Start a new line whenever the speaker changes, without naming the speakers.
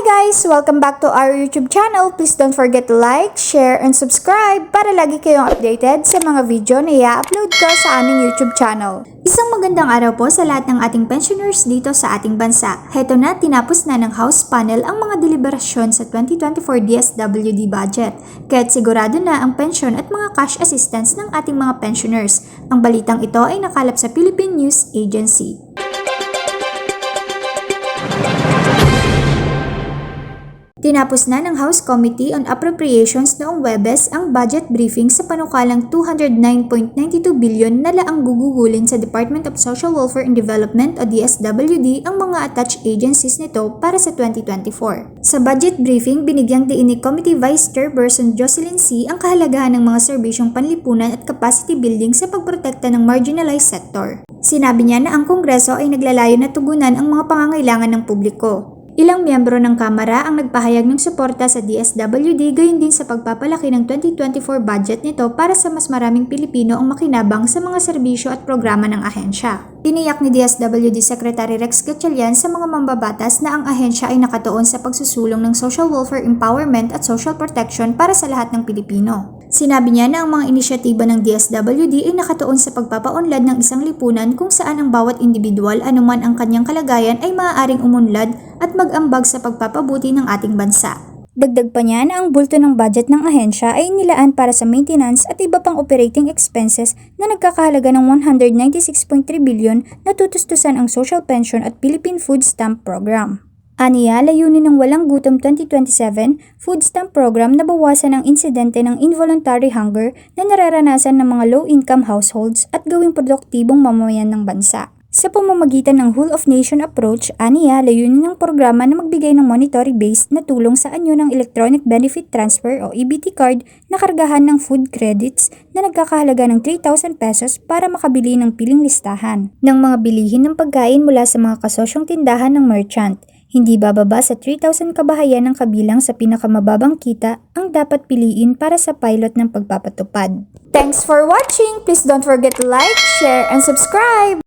guys! Welcome back to our YouTube channel. Please don't forget to like, share, and subscribe para lagi kayong updated sa mga video na i-upload ko sa aming YouTube channel. Isang magandang araw po sa lahat ng ating pensioners dito sa ating bansa. Heto na, tinapos na ng House panel ang mga deliberasyon sa 2024 DSWD budget. Kaya't sigurado na ang pension at mga cash assistance ng ating mga pensioners. Ang balitang ito ay nakalap sa Philippine News Agency. Tinapos na ng House Committee on Appropriations noong Webes ang budget briefing sa panukalang 209.92 billion na laang gugugulin sa Department of Social Welfare and Development o DSWD ang mga attached agencies nito para sa 2024. Sa budget briefing, binigyang diin ni Committee Vice Chairperson Jocelyn C. ang kahalagahan ng mga serbisyong panlipunan at capacity building sa pagprotekta ng marginalized sector. Sinabi niya na ang Kongreso ay naglalayo na tugunan ang mga pangangailangan ng publiko. Ilang miyembro ng Kamara ang nagpahayag ng suporta sa DSWD gayon din sa pagpapalaki ng 2024 budget nito para sa mas maraming Pilipino ang makinabang sa mga serbisyo at programa ng ahensya. Tiniyak ni DSWD Secretary Rex Gatchalian sa mga mambabatas na ang ahensya ay nakatuon sa pagsusulong ng social welfare empowerment at social protection para sa lahat ng Pilipino. Sinabi niya na ang mga inisyatiba ng DSWD ay nakatuon sa pagpapaunlad ng isang lipunan kung saan ang bawat individual anuman ang kanyang kalagayan ay maaaring umunlad at mag-ambag sa pagpapabuti ng ating bansa. Dagdag pa niya na ang bulto ng budget ng ahensya ay nilaan para sa maintenance at iba pang operating expenses na nagkakahalaga ng 196.3 billion na tutustusan ang social pension at Philippine Food Stamp Program. Aniya, layunin ng Walang Gutom 2027 food stamp program na bawasan ang insidente ng involuntary hunger na nararanasan ng mga low-income households at gawing produktibong mamamayan ng bansa. Sa pamamagitan ng Whole of Nation approach, aniya, layunin ng programa na magbigay ng monetary-based na tulong sa anyo ng Electronic Benefit Transfer o EBT card na kargahan ng food credits na nagkakahalaga ng 3,000 pesos para makabili ng piling listahan ng mga bilihin ng pagkain mula sa mga kasosyong tindahan ng merchant. Hindi bababa sa 3,000 kabahayan ng kabilang sa pinakamababang kita ang dapat piliin para sa pilot ng pagpapatupad. Thanks for watching! Please don't forget to like, share, and subscribe!